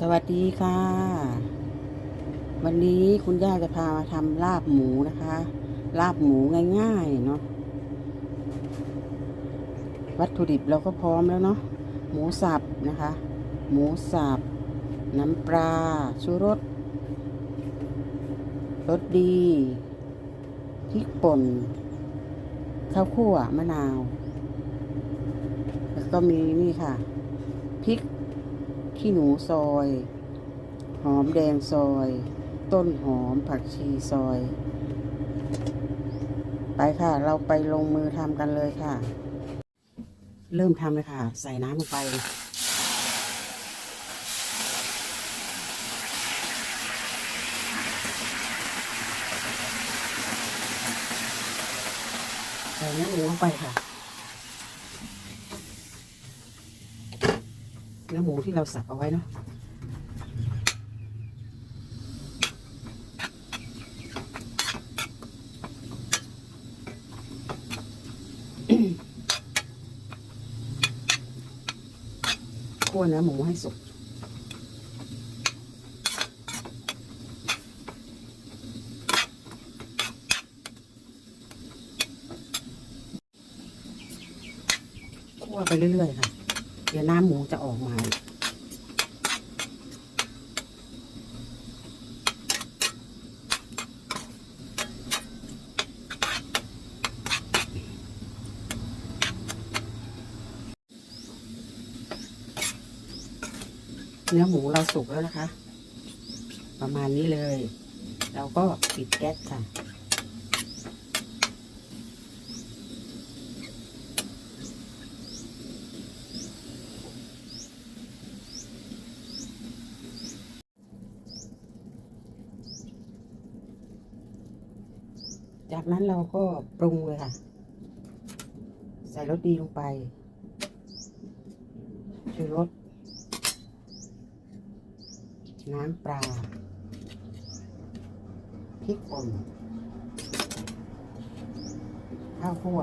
สวัสดีค่ะ วันนี้คุณย่าจะพามาทำลาบหมูนะคะ ลาบหมูง่ายๆเนาะวัตถุดิบเราก็พร้อมแล้วเนาะหมูสับนะคะ หมูสับน้ำปลาชูรสรสดีพริกป่นข้าวคั่วมะนาว แล้วก็มีนี่ค่ะพริก ขี้หนูซอย หอมแดงซอย ต้นหอมผักชีซอย ไปค่ะ เราไปลงมือทำกันเลยค่ะ เริ่มทำเลยค่ะ ใส่น้ำลงไปใส่เนื้อหมูลงไปค่ะ เนื้อหมูที่เราสับเอาไว้เนาะคั่วเนื้อหมูให้สุกคั่วไปเรื่อยๆค่ะ ดี๋ยวน้ำหมูจะออกมา เนื้อหมูเราสุกแล้วนะคะ ประมาณนี้เลย เราก็ปิดแก๊สค่ะ จากนั้นเราก็ปรุงเลยค่ะ ใส่รสดีลงไปชูรส น้ำปลาพริกป่นข้าวคั่ว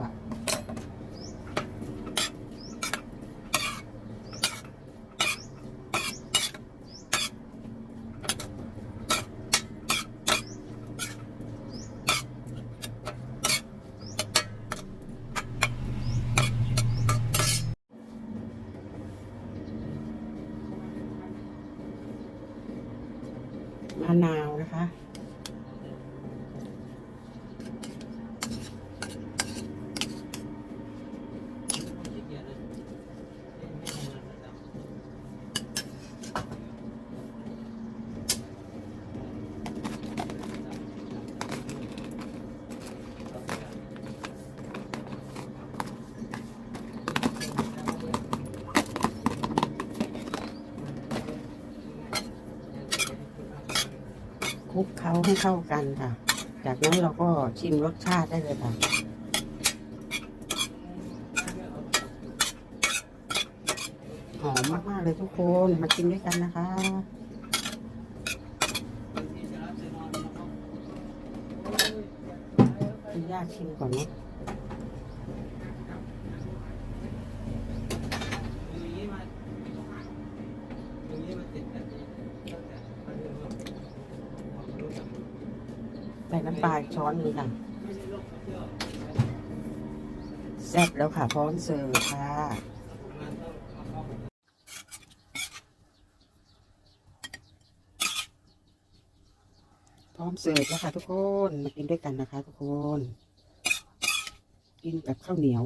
ะนาวนะคะ คลุกเคล้าให้เข้ากันค่ะ จากนั้นเราก็ชิมรสชาติได้เลยค่ะหอมมากๆเลยทุกคนมากินด้วยกันนะคะคุณย่าชิมก่อนนะ ใส่น้ำปลาอีกช้อนหนึงค่ะแซ่บแล้วค่ะพร้อมเสิร์ฟค่ะพร้อมเสิร์ฟแล้วค่ะทุกคนมากินด้วยกันนะคะ ทุกคน กินกับข้าวเหนียว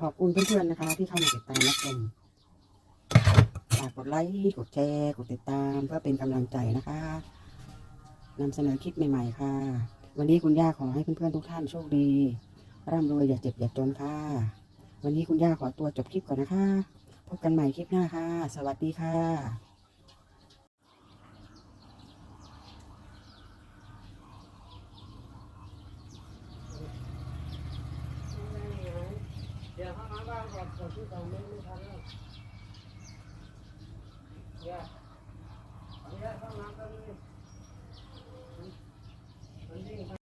ขอบคุณเพื่อนๆนะคะ ที่เข้ามาติดตามรับชม ดไลค์กดแชร์กดติดตาม เพื่อเป็นกำลังใจนะคะนำเสนอคลิปใหม่ๆค่ะ วันนี้คุณย่าขอให้เพื่อนๆทุกท่านโชคดีร่ำรวยอย่าเจ็บอย่าจนค่ะ วันนี้คุณย่าขอตัวจบคลิปก่อนนะคะ พบกันใหม่คลิปหน้าค่ะ สวัสดีค่ะเดี๋ยวเข้ามาบ้านก่อนก่อนที่สองไม่ไม่ทันแล้ว เฮ้ยตรงนี้ข้างล่างตรงนี้ตรงนี้